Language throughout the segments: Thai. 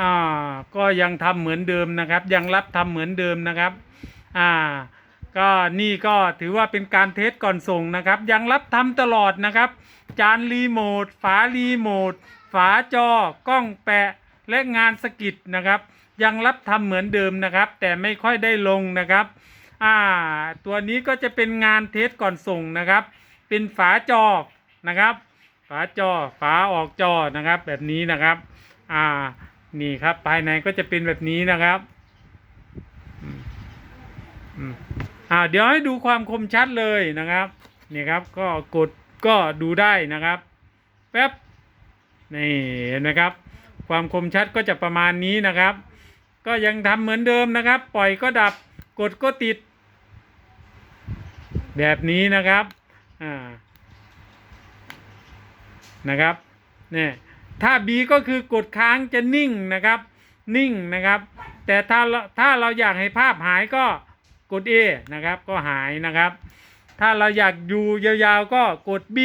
อ่าก็ยังทำเหมือนเดิมนะครับ ยังรับทำเหมือนเดิมนะครับอ่าก็นี่ก็ถือว่าเป็นการเทสก่อนส่งนะครับ ยังรับทำตลอดนะครับ จานรีโมท ฝารีโมท ฝาจอกล้องแปะและงานสกิดนะครับ ยังรับทำเหมือนเดิมนะครับ แต่ไม่ค่อยได้ลงนะครับอ่าตัวนี้ก็จะเป็นงานเทสก่อนส่งนะครับ เป็นฝาจอนะครับ ฝาจอฝาออกจอนะครับ แบบนี้นะครับอ่า นี่ครับ ภายในก็จะเป็นแบบนี้นะครับอ่าเดี๋ยวให้ดูความคมชัดเลยนะครับนี่ครับก็กดก็ดูได้นะครับแป๊บนี่เห็นไหมครับ ความคมชัดก็จะประมาณนี้นะครับ ก็ยังทำเหมือนเดิมนะครับ ปล่อยก็ดับกดก็ติด แบบนี้นะครับอ่านะครับเนี่ย ถ้า B ก็คือกดค้างจะนิ่งนะครับ นิ่งนะครับ แต่ถ้าเราถ้าเราอยากให้ภาพหายก็กด A นะครับก็หายนะครับ ถ้าเราอยากอยู่ยาวๆก็กด B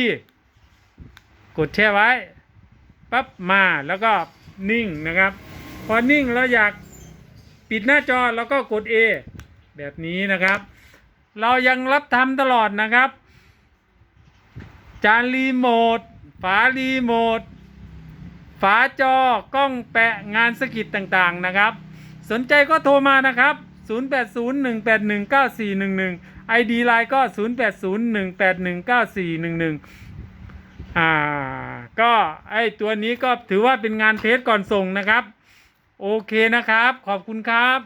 กดแช่ไว้ปั๊บมาแล้วก็นิ่งนะครับ พอนิ่งเราอยากปิดหน้าจอเราก็กด A แบบนี้นะครับ เรายังรับทำตลอดนะครับ จานรีโมทฝารีโมท ฝาจอกล้องแปะงานสกิดต่างๆนะครับ สนใจก็โทรมานะครับ 0801819411 ID ไลน์ก็ 0801819411 อ่า ก็ไอตัวนี้ก็ถือว่าเป็นงานเทสก่อนส่งนะครับ โอเคนะครับ ขอบคุณครับ